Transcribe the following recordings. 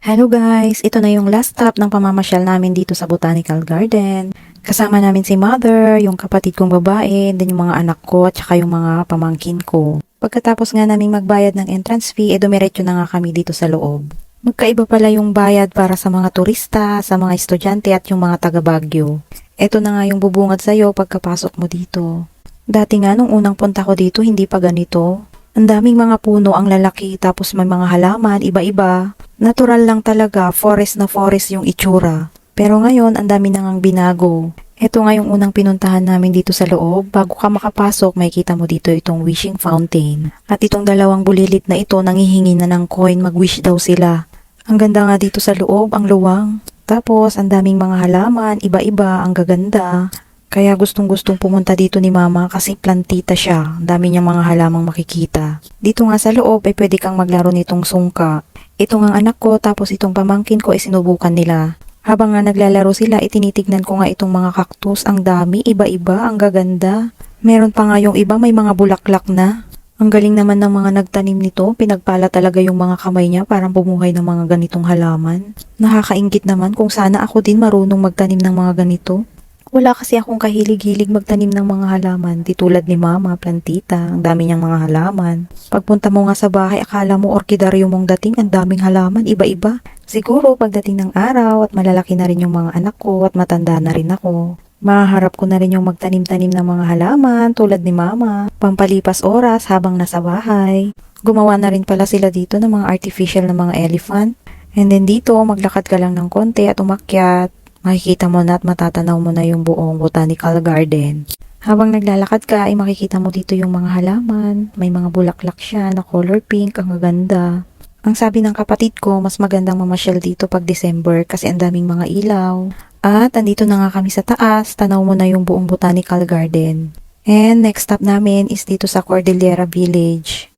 Hello guys! Ito na yung last stop ng pamamasyal namin dito sa Botanical Garden. Kasama namin si mother, yung kapatid kong babae, din yung mga anak ko, at saka yung mga pamangkin ko. Pagkatapos nga namin magbayad ng entrance fee, e dumiretso na nga kami dito sa loob. Magkaiba pala yung bayad para sa mga turista, sa mga estudyante at yung mga taga Baguio. Ito na nga yung bubungad sa'yo pagkapasok mo dito. Dati nga nung unang punta ko dito, hindi pa ganito. Ang daming mga puno ang lalaki tapos may mga halaman, iba-iba. Natural lang talaga, forest na forest yung itsura. Pero ngayon, ang dami nang binago. Ito nga yung unang pinuntahan namin dito sa loob. Bago ka makapasok, makikita mo dito itong wishing fountain. At itong dalawang bulilit na ito, nangihingi na ng coin, mag-wish daw sila. Ang ganda nga dito sa loob, ang luwang. Tapos, ang daming mga halaman, iba-iba, ang gaganda. Kaya gustong-gustong pumunta dito ni mama kasi plantita siya. Ang dami niyang mga halamang makikita. Dito nga sa loob ay pwede kang maglaro nitong sungka. Ito nga anak ko tapos itong pamangkin ko ay sinubukan nila. Habang nga naglalaro sila, itinitignan ko nga itong mga cactus. Ang dami, iba-iba, ang gaganda. Meron pa nga yung iba, may mga bulaklak na. Ang galing naman ng mga nagtanim nito, pinagpala talaga yung mga kamay niya parang bumuhay ng mga ganitong halaman. Nakakaingit naman kung sana ako din marunong magtanim ng mga ganito. Wala kasi akong kahilig-hilig magtanim ng mga halaman, di tulad ni mama, plantita, ang dami niyang mga halaman. Pagpunta mo nga sa bahay, akala mo orkidaryo mong dating, ang daming halaman, iba-iba. Siguro pagdating ng araw at malalaki na rin yung mga anak ko at matanda na rin ako. Maharap ko na rin yung magtanim-tanim ng mga halaman tulad ni mama, pampalipas oras habang nasa bahay. Gumawa na rin pala sila dito ng mga artificial na mga elephant. And then dito, maglakad ka lang ng konti at umakyat makikita mo na at matatanaw mo na yung buong botanical garden. Habang naglalakad ka, ay makikita mo dito yung mga halaman. May mga bulaklak siya na color pink, ang gaganda. Ang sabi ng kapatid ko, mas magandang mamasyal dito pag December kasi ang daming mga ilaw. At andito na nga kami sa taas, tanaw mo na yung buong botanical garden. And next stop namin is dito sa Cordillera Village.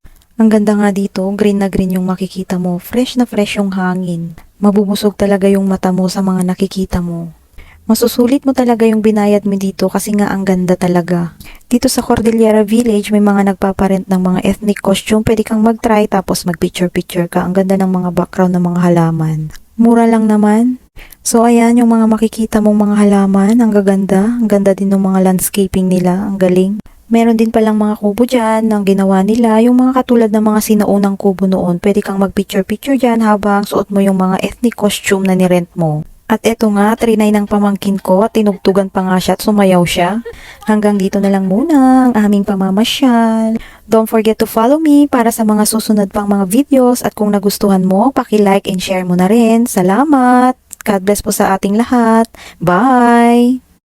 Ang ganda nga dito, green na green yung makikita mo, fresh na fresh yung hangin. Mabubusog talaga yung mata mo sa mga nakikita mo. Masusulit mo talaga yung binayad mo dito kasi nga ang ganda talaga. Dito sa Cordillera Village, may mga nagpaparent ng mga ethnic costume. Pwede kang mag-try tapos mag-picture-picture ka. Ang ganda ng mga background ng mga halaman. Mura lang naman. So ayan yung mga makikita mong mga halaman. Ang gaganda. Ang ganda din ng mga landscaping nila. Ang galing. Meron din palang mga kubo dyan ng ginawa nila. Yung mga katulad ng mga sinaunang kubo noon. Pwede kang mag-picture-picture dyan habang suot mo yung mga ethnic costume na nirent mo. At eto nga, trinay ng pamangkin ko at tinugtugan pa nga siya at sumayaw siya. Hanggang dito na lang muna ang aming pamamasyal. Don't forget to follow me para sa mga susunod pang mga videos at kung nagustuhan mo, paki-like and share mo na rin. Salamat! God bless po sa ating lahat. Bye!